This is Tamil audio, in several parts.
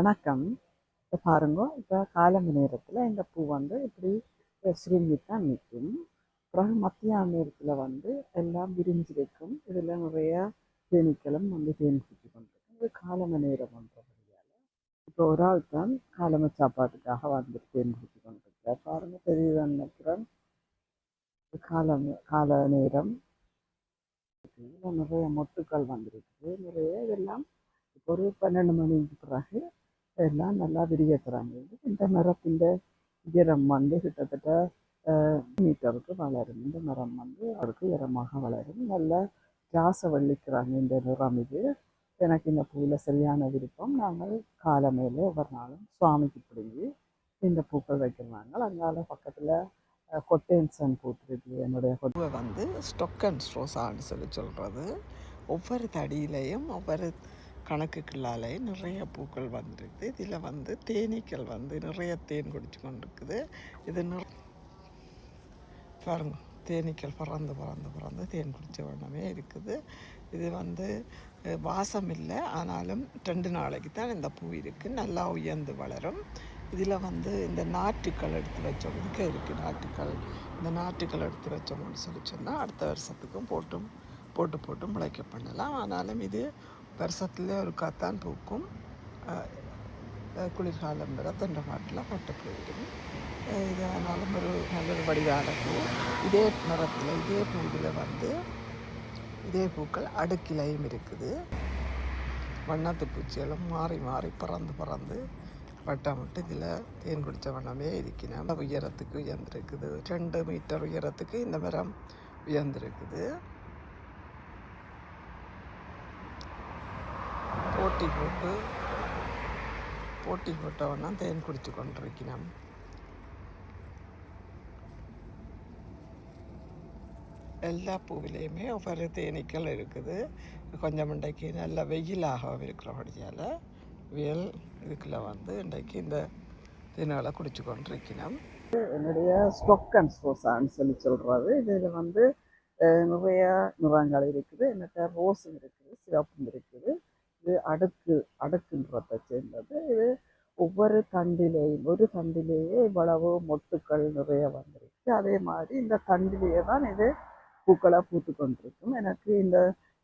வணக்கம். இப்போ பாருங்க இப்போ காலம்பு நேரத்தில் இந்த பூ வந்து இப்படி சுருங்கி தான் நிற்கும். பிறகு மத்தியான நேரத்தில் வந்து எல்லாம் விரிஞ்சிருக்கும் இதில் நிறையா தேனீக்களும் வந்து தேன் குச்சி கொண்டிருக்கும். இது காலம நேரம் பண்ணுறபடியால் இப்போ ஒரு ஆள் தான் காலம சாப்பாட்டுக்காக வந்துட்டு தேன் குச்சி கொண்டிருக்கார் பாருங்க தெரியுதான் நினைக்கிறேன் காலம் கால நேரம். இதில் நிறைய மொட்டுக்கள் வந்திருக்குது. நிறைய இதெல்லாம் இப்போ ஒரு பன்னெண்டு மணிக்கு பிறகு எல்லாம் நல்லா விரியத்துறாங்க இந்த மரத்தின் உயரம் வந்து கிட்டத்தட்ட மீட்டருக்கு வளரும். இந்த மரம் வந்து அவருக்கு இரமாக வளரும். நல்ல ராச வள்ளிக்கிறாங்க இந்த நிறம் இது. எனக்கு இந்த பூவில் சரியான விருப்பம். நாங்கள் காலை மேலே ஒவ்வொரு நாளும் சுவாமிக்கு பிடுங்கி இந்த பூக்கள் வைக்கிறாங்க அதனால பக்கத்தில் கொட்டேன்சன் பூத்துருக்கு. என்னுடைய பூவை வந்து ஸ்டொக்கன் ஸ்ட்ரோசான்னு சொல்லி சொல்கிறது ஒவ்வொரு தடியிலையும் ஒவ்வொரு கணக்குக்குள்ளாலே நிறைய பூக்கள் வந்துருக்குது இதில் வந்து தேனீக்கள் வந்து நிறைய தேன் குடிச்சு கொண்டிருக்குது. இது நிற பாருங்க. தேனீக்கள் பறந்து பறந்து பறந்து தேன் குடிச்ச வண்ணமே இருக்குது. இது வந்து வாசம் இல்லை. ஆனாலும் ரெண்டு நாளைக்கு தான் இந்த பூ இருக்குது நல்லா உயர்ந்து வளரும். இதில் வந்து இந்த நாட்டுக்கள் எடுத்து வச்சவங்களுக்கு இருக்குது நாட்டுக்கள் இந்த நாட்டுக்கள் எடுத்து வச்சோம்னு சொல்லி சொன்னால் அடுத்த வருஷத்துக்கும் போட்டும் போட்டு போட்டு முளைக்க பண்ணலாம். ஆனாலும் இது வருஷத்துல ஒரு காத்தான் பூக்கும். குளிர்காலம் வர தண்டை பாட்டில் பட்டு போயிடும். அஹ், இது ஆனாலும் ஒரு நல்ல ஒரு வடிவான பூ. இதே நிறத்தில் இதே பூவில் வந்து இதே பூக்கள் அடுக்கிலையும் இருக்குது. வண்ணத்து பூச்சிகளும் மாறி மாறி பறந்து பறந்து வட்டமிட்டு இதில் தேன் குடித்த வண்ணமே இருக்கணும் உயரத்துக்கு உயர்ந்திருக்குது. ரெண்டு மீட்டர் உயரத்துக்கு இந்த மரம் உயர்ந்திருக்குது. போட்டி போட்டு போட்டி போட்டவனா தேன் குடித்து கொண்டிருக்கிறான். எல்லா பூவிலையுமே ஒவ்வொரு தேனீக்கள் இருக்குது. கொஞ்சம் இன்றைக்கு நல்ல வெயிலாக இருக்கிறபடியால் வெயில் இதுக்குள்ள வந்து இன்றைக்கு இந்த தேனாலை குடிச்சு கொண்டிருக்கணும் என்னுடைய ஸ்டொக் அண்ட் ஸ்போசான்னு சொல்லி சொல்கிறது இதில் வந்து நிறைய நிறங்கள் இருக்குது. என்னட்ட ரோஸும் இருக்குது சிவப்பும் இருக்குது. இது அடுக்கு அடுக்குன்றதை சேர்ந்தது. இது ஒவ்வொரு தண்டிலேயும் ஒரு தண்டிலேயே இவ்வளவு மொட்டுக்கள் நிறைய வந்திருக்கு. அதே மாதிரி இந்த தண்டிலேயே தான் இது பூக்களாக பூத்து கொண்டிருக்கும். எனக்கு இந்த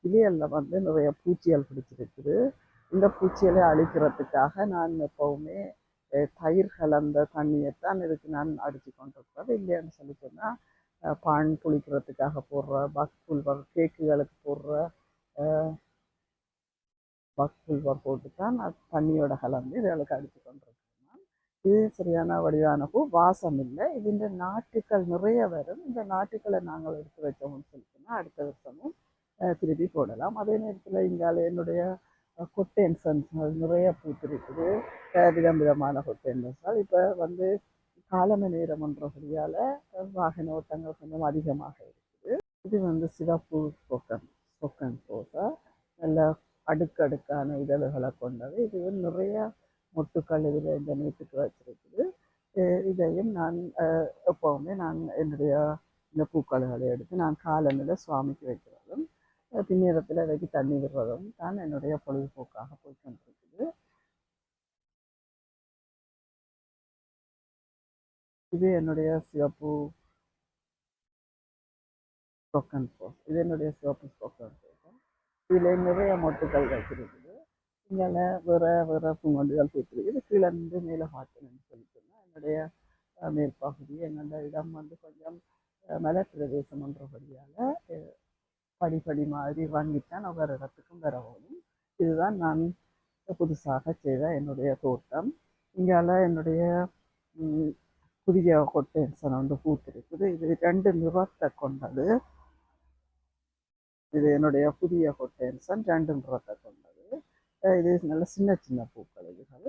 இலையல்ல வந்து நிறைய பூச்சிகள் பிடிச்சிருக்குது. இந்த பூச்சிகளை அழிக்கிறதுக்காக நான் எப்போவுமே தயிர் கலந்த தண்ணியைத்தான் இதுக்கு நான் அடித்து கொண்டிருக்கிறது. இல்லைன்னு சொல்லி சொன்னால் பான் புளிக்கிறதுக்காக போடுற பக் புல்வர் கேக்குகளுக்கு போடுற பக் புல்வர் போட்டு தான் நான் தண்ணியோட கலந்து இதுகளுக்கு அடித்து கொண்டிருக்கிறேன் இது சரியான வடிவான பூ. வாசம் இல்லை. இதுஇந்த நாட்டுக்கள் நிறைய வரும். இந்த நாட்டுக்களை நாங்கள் எடுத்து வச்சோம்னு சொல்லிட்டுனா அடுத்த வருஷமும் திருப்பி போடலாம். அதே நேரத்தில் இங்கால என்னுடைய கொட்டேன்சன்ஸ் நிறைய பூத்திருக்குது. விதம் விதமான கொட்டேன்சன்ஸ் இப்போ வந்து காலம நேரம்ன்றபடியால் வாகன ஓட்டங்கள் கொஞ்சம் அதிகமாக இருக்குது. இது வந்து சிவப்பு ஸ்போக்கன் ஸ்போக்கன் போக நல்ல அடுக்கடுக்கான இதழ்களை கொண்டது. இது வந்து நிறைய மொட்டுக்கள் இதில் இந்த நீட்டுக்கு வச்சிருக்குது. இதையும் நான் எப்போவுமே நான் என்னுடைய இந்த பூக்கள்களை எடுத்து நான் காலநிலை சுவாமிக்கு வைக்கிறதும் அஹ், பின்னேரத்தில் தண்ணி விடுறதும் தான் என்னுடைய பொழுதுபோக்காக போய்கொண்டிருக்குது இது என்னுடைய சிவப்பு ஸ்போக்கன் போஸ் இது என்னுடைய சிவப்பு ஸ்போக்கன் போஸ். இதில் நிறைய மொட்டுக்கள் வச்சிருக்குது இங்கே வேற வேற பூங்கொண்டுகள் போயிட்டுருக்குது கீழே இருந்து மேலே பார்த்தேன்னு சொல்லி சொன்னால் என்னுடைய மேற்பகுதி என்னோட இடம் வந்து கொஞ்சம் மலை பிரதேசம்ன்றபடியால் படிப்படி மாதிரி வாங்கித்தான் ஒவ்வொரு இடத்துக்கும் வர இதுதான் நான் புதுசாக செய்த என்னுடைய தோட்டம். இங்கால என்னுடைய புதிய கொட்டேன்சன் வந்து பூத்திருக்குது. இது ரெண்டு நிறத்தை கொண்டது. இது என்னுடைய புதிய ஹொட்டேன்ஸ் அண்ட் ரேண்டம் நிறத்தை கொண்டது இது நல்ல சின்ன சின்ன பூக்கள் இதுகள்